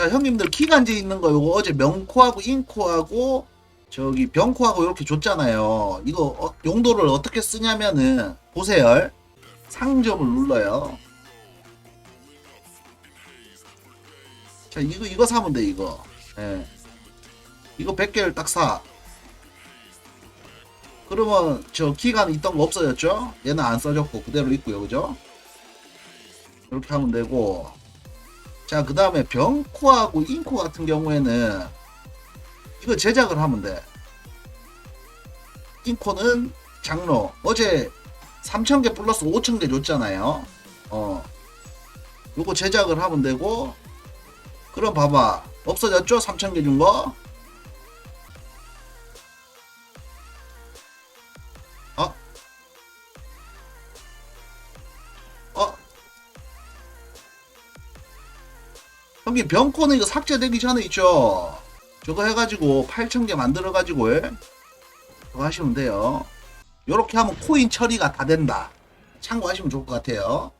자 형님들 기간제 있는 거 요거 어제 명코하고 인코하고 저기 병코하고 이렇게 줬잖아요. 이거 어- 용도를 어떻게 쓰냐면은 보세요. 상점을 눌러요. 자 이거 이거 사면 돼 이거. 예. 이거 100개를 딱 사. 그러면 저 기간 있던 거 없어졌죠? 얘는 안 써졌고 그대로 있고요. 그죠? 이렇게 하면 되고 자, 그 다음에 병코하고 인코 같은 경우에는 이거 제작을 하면 돼. 인코는 장로. 어제 3,000개 플러스 5,000개 줬잖아요. 어. 요거 제작을 하면 되고, 그럼 봐봐. 없어졌죠? 3,000개 준 거? 형님 병코는 이거 삭제되기 전에 있죠? 저거 해가지고 8,000개 만들어가지고 예? 그거 하시면 돼요. 요렇게 하면 코인 처리가 다 된다. 참고하시면 좋을 것 같아요